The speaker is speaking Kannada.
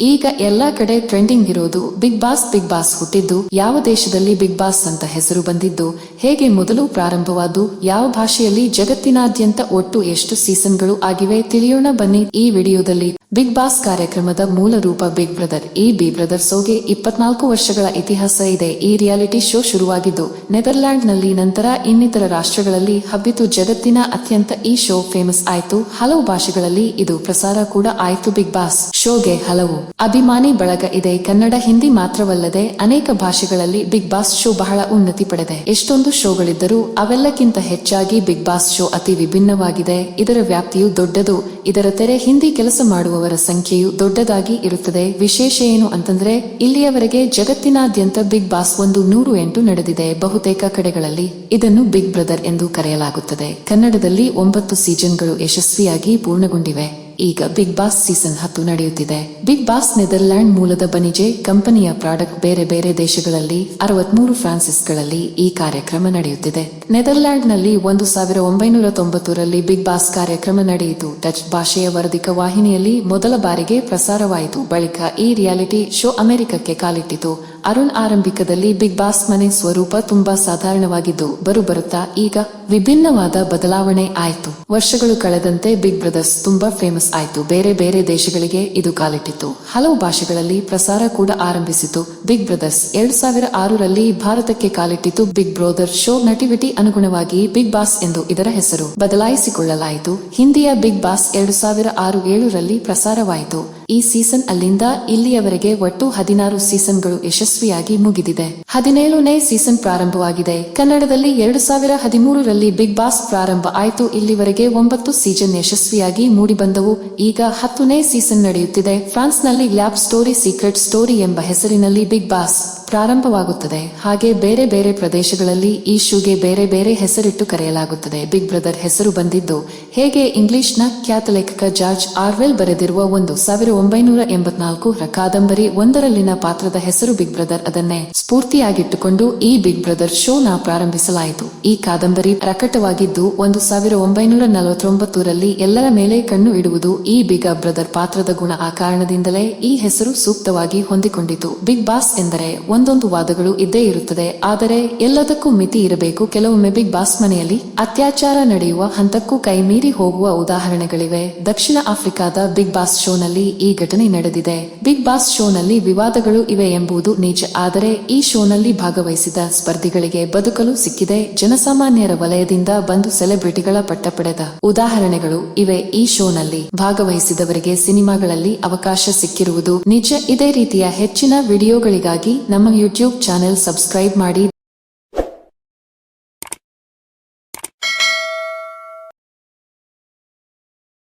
ಈಗ ಎಲ್ಲಾ ಕಡೆ ಟ್ರೆಂಡಿಂಗ್ ಇರೋದು ಬಿಗ್ ಬಾಸ್ ಬಿಗ್ ಬಾಸ್ ಹುಟ್ಟಿದ್ದು ಯಾವ ದೇಶದಲ್ಲಿ ಬಿಗ್ ಬಾಸ್ ಅಂತ ಹೆಸರು ಬಂದಿದ್ದು? ಹೇಗೆ ಮೊದಲು ಪ್ರಾರಂಭವಾದ್ದು? ಯಾವ ಭಾಷೆಯಲ್ಲಿ ಜಗತ್ತಿನಾದ್ಯಂತ ಒಟ್ಟು ಎಷ್ಟು ಸೀಸನ್ಗಳು ಆಗಿವೆ? ತಿಳಿಯೋಣ ಬನ್ನಿ ಈ ವಿಡಿಯೋದಲ್ಲಿ. ಬಿಗ್ ಬಾಸ್ ಕಾರ್ಯಕ್ರಮದ ಮೂಲ ರೂಪ ಬಿಗ್ ಬ್ರದರ್, ಈ ಬಿ ಬ್ರದರ್ ಶೋಗೆ ಇಪ್ಪತ್ನಾಲ್ಕು ವರ್ಷಗಳ ಇತಿಹಾಸ ಇದೆ. ಈ ರಿಯಾಲಿಟಿ ಶೋ ಶುರುವಾಗಿದ್ದು ನೆದರ್ಲ್ಯಾಂಡ್ನಲ್ಲಿ ನಂತರ ಇನ್ನಿತರ ರಾಷ್ಟ್ರಗಳಲ್ಲಿ ಹಬ್ಬಿತು ಜಗತ್ತಿನ ಅತ್ಯಂತ ಈ ಶೋ ಫೇಮಸ್ ಆಯಿತು. ಹಲವು ಭಾಷೆಗಳಲ್ಲಿ ಇದು ಪ್ರಸಾರ ಕೂಡ ಆಯಿತು ಬಿಗ್ ಬಾಸ್ ಶೋಗೆ ಹಲವು. ಅಭಿಮಾನಿ ಬಳಗ ಇದೆ. ಕನ್ನಡ, ಹಿಂದಿ ಮಾತ್ರವಲ್ಲದೆ ಅನೇಕ ಭಾಷೆಗಳಲ್ಲಿ ಬಿಗ್ ಬಾಸ್ ಶೋ ಬಹಳ ಉನ್ನತಿ ಪಡೆದೆ. ಎಷ್ಟೊಂದು ಶೋಗಳಿದ್ದರೂ ಅವೆಲ್ಲಕ್ಕಿಂತ ಹೆಚ್ಚಾಗಿ ಬಿಗ್ ಬಾಸ್ ಶೋ ಅತಿ ವಿಭಿನ್ನವಾಗಿದೆ. ಇದರ ವ್ಯಾಪ್ತಿಯು ದೊಡ್ಡದು. ಇದರ ತೆರೆ ಹಿಂದಿ ಕೆಲಸ ಮಾಡುವವರ ಸಂಖ್ಯೆಯು ದೊಡ್ಡದಾಗಿ ಇರುತ್ತದೆ. ವಿಶೇಷ ಏನು ಅಂತಂದ್ರೆ, ಇಲ್ಲಿಯವರೆಗೆ ಜಗತ್ತಿನಾದ್ಯಂತ ಬಿಗ್ ಬಾಸ್ ಒಂದು ನೂರು ಎಂಟು ನಡೆದಿದೆ ಬಹುತೇಕ ಕಡೆಗಳಲ್ಲಿ. ಇದನ್ನು ಬಿಗ್ ಬ್ರದರ್ ಎಂದು ಕರೆಯಲಾಗುತ್ತದೆ. ಕನ್ನಡದಲ್ಲಿ ಒಂಬತ್ತು ಸೀಸನ್ಗಳು ಯಶಸ್ವಿಯಾಗಿ ಪೂರ್ಣಗೊಂಡಿವೆ. ಈಗ ಬಿಗ್ ಬಾಸ್ ಸೀಸನ್ ಹತ್ತು ನಡೆಯುತ್ತಿದೆ. ಬಿಗ್ ಬಾಸ್ ನೆದರ್ಲ್ಯಾಂಡ್ ಮೂಲದ ಬನಿಜೆ ಕಂಪನಿಯ ಪ್ರಾಡಕ್ಟ್ ಬೇರೆ ಬೇರೆ ದೇಶಗಳಲ್ಲಿ ಅರವತ್ಮೂರು ಫ್ರಾನ್ಸಿಸ್ಗಳಲ್ಲಿ ಈ ಕಾರ್ಯಕ್ರಮ ನಡೆಯುತ್ತಿದೆ. ನೆದರ್ಲ್ಯಾಂಡ್ನಲ್ಲಿ ಒಂದು ಸಾವಿರ ಒಂಬೈನೂರ ತೊಂಬತ್ತರಲ್ಲಿ ಬಿಗ್ ಬಾಸ್ ಕಾರ್ಯಕ್ರಮ ನಡೆಯಿತು. ಡಚ್ ಭಾಷೆಯ ವರದಿಕ ವಾಹಿನಿಯಲ್ಲಿ ಮೊದಲ ಬಾರಿಗೆ ಪ್ರಸಾರವಾಯಿತು. ಬಳಿಕ ಈ ರಿಯಾಲಿಟಿ ಶೋ ಅಮೆರಿಕಕ್ಕೆ ಕಾಲಿಟ್ಟಿತು. ಅರುಣ್ ಆರಂಭಿಕದಲ್ಲಿ ಬಿಗ್ ಬಾಸ್ ಮನೆ ಸ್ವರೂಪ ತುಂಬಾ ಸಾಧಾರಣವಾಗಿದ್ದು ಬರುಬರುತ್ತಾ ಈಗ ವಿಭಿನ್ನವಾದ ಬದಲಾವಣೆ ಆಯಿತು. ವರ್ಷಗಳು ಕಳೆದಂತೆ ಬಿಗ್ ಬ್ರದರ್ಸ್ ತುಂಬಾ ಫೇಮಸ್ ಆಯಿತು. ಬೇರೆ ಬೇರೆ ದೇಶಗಳಿಗೆ ಇದು ಕಾಲಿಟ್ಟಿತ್ತು. ಹಲವು ಭಾಷೆಗಳಲ್ಲಿ ಪ್ರಸಾರ ಕೂಡ ಆರಂಭಿಸಿತು. ಬಿಗ್ ಬ್ರದರ್ಸ್ ಎರಡ್ ಸಾವಿರ ಆರರಲ್ಲಿ ಭಾರತಕ್ಕೆ ಕಾಲಿಟ್ಟಿತು ಬಿಗ್ ಬ್ರೋದರ್ ಶೋ ನಟಿವಿಟಿ ಅನುಗುಣವಾಗಿ ಬಿಗ್ ಬಾಸ್ ಎಂದು ಇದರ ಹೆಸರು. ಬದಲಾಯಿಸಿಕೊಳ್ಳಲಾಯಿತು. ಹಿಂದಿಯ ಬಿಗ್ ಬಾಸ್ ಎರಡು ಸಾವಿರ ಆರು ಏಳರಲ್ಲಿ ಪ್ರಸಾರವಾಯಿತು. ಈ ಸೀಸನ್ ಅಲ್ಲಿಂದ ಇಲ್ಲಿಯವರೆಗೆ ಒಟ್ಟು ಹದಿನಾರು ಸೀಸನ್ಗಳು ಯಶಸ್ವಿಯಾಗಿ ಮುಗಿದಿದೆ. ಹದಿನೇಳನೇ ಸೀಸನ್ ಪ್ರಾರಂಭವಾಗಿದೆ. ಕನ್ನಡದಲ್ಲಿ ಎರಡು ಸಾವಿರ ಹದಿಮೂರರಲ್ಲಿ ಬಿಗ್ ಬಾಸ್ ಪ್ರಾರಂಭ ಆಯಿತು. ಇಲ್ಲಿವರೆಗೆ ಒಂಬತ್ತು ಸೀಸನ್ ಯಶಸ್ವಿಯಾಗಿ ಮೂಡಿಬಂದವು. ಈಗ ಹತ್ತನೇ ಸೀಸನ್ ನಡೆಯುತ್ತಿದೆ. ಫ್ರಾನ್ಸ್ನಲ್ಲಿ ಲ್ಯಾಬ್ ಸ್ಟೋರಿ ಸೀಕ್ರೆಟ್ ಸ್ಟೋರಿ ಎಂಬ ಹೆಸರಿನಲ್ಲಿ ಬಿಗ್ ಬಾಸ್ ಪ್ರಾರಂಭವಾಗುತ್ತದೆ. ಹಾಗೆ ಬೇರೆ ಬೇರೆ ಪ್ರದೇಶಗಳಲ್ಲಿ ಈ ಶೂಗೆ ಬೇರೆ ಬೇರೆ ಹೆಸರಿಟ್ಟು ಕರೆಯಲಾಗುತ್ತದೆ. ಬಿಗ್ ಬ್ರದರ್ ಹೆಸರು ಬಂದಿದ್ದು ಹೇಗೆ ಇಂಗ್ಲಿಷ್ನ ಖ್ಯಾತ ಲೇಖಕ ಜಾರ್ಜ್ ಆರ್ವೆಲ್ ಬರೆದಿರುವ ಒಂದು ಸಾವಿರ ಒಂಬೈನೂರ ಎಂಬತ್ನಾಲ್ಕು ಕಾದಂಬರಿ ಒಂದರಲ್ಲಿನ ಪಾತ್ರದ ಹೆಸರು ಬಿಗ್ ಬ್ರದರ್ ಅದನ್ನೇ ಸ್ಫೂರ್ತಿಯಾಗಿಟ್ಟುಕೊಂಡು ಈ ಬಿಗ್ ಬ್ರದರ್ ಶೋನ ಪ್ರಾರಂಭಿಸಲಾಯಿತು. ಈ ಕಾದಂಬರಿ ಪ್ರಕಟವಾಗಿದ್ದು ಒಂದು ಸಾವಿರ ಒಂಬೈನೂರ ನಲವತ್ತೊಂಬತ್ತರಲ್ಲಿ ಎಲ್ಲರ ಮೇಲೆ ಕಣ್ಣು ಇಡುವುದು ಈ ಬಿಗ್ ಬ್ರದರ್ ಪಾತ್ರದ ಗುಣ ಆ ಕಾರಣದಿಂದಲೇ ಈ ಹೆಸರು ಸೂಕ್ತವಾಗಿ ಹೊಂದಿಕೊಂಡಿತು. ಬಿಗ್ ಬಾಸ್ ಎಂದರೆ ಒಂದೊಂದು ವಾದಗಳು ಇದ್ದೇ ಇರುತ್ತದೆ. ಆದರೆ ಎಲ್ಲದಕ್ಕೂ ಮಿತಿ ಇರಬೇಕು. ಕೆಲವೊಮ್ಮೆ ಬಿಗ್ ಬಾಸ್ ಮನೆಯಲ್ಲಿ ಅತ್ಯಾಚಾರ ನಡೆಯುವ ಹಂತಕ್ಕೂ ಕೈಮೀರಿ ಹೋಗುವ ಉದಾಹರಣೆಗಳಿವೆ. ದಕ್ಷಿಣ ಆಫ್ರಿಕಾದ ಬಿಗ್ ಬಾಸ್ ಶೋನಲ್ಲಿ ಈ ಘಟನೆ ನಡೆದಿದೆ. ಬಿಗ್ ಬಾಸ್ ಶೋನಲ್ಲಿ ವಿವಾದಗಳು ಇವೆ ಎಂಬುದು ನಿಜ ಆದರೆ ಈ ಶೋನಲ್ಲಿ ಭಾಗವಹಿಸಿದ ಸ್ಪರ್ಧಿಗಳಿಗೆ ಬದುಕಲು ಸಿಕ್ಕಿದೆ. ಜನಸಾಮಾನ್ಯರ ವಲಯದಿಂದ ಬಂದು ಸೆಲೆಬ್ರಿಟಿಗಳ ಪಟ್ಟ ಪಡೆದ ಉದಾಹರಣೆಗಳು ಇವೆ ಈ ಶೋನಲ್ಲಿ. ಭಾಗವಹಿಸಿದವರಿಗೆ ಸಿನಿಮಾಗಳಲ್ಲಿ ಅವಕಾಶ ಸಿಕ್ಕಿರುವುದು ನಿಜ ಇದೇ ರೀತಿಯ ಹೆಚ್ಚಿನ ವಿಡಿಯೋಗಳಿಗಾಗಿ ನಮ್ಮ ಯೂಟ್ಯೂಬ್ ಚಾನೆಲ್ ಸಬ್ಸ್ಕ್ರೈಬ್ ಮಾಡಿ.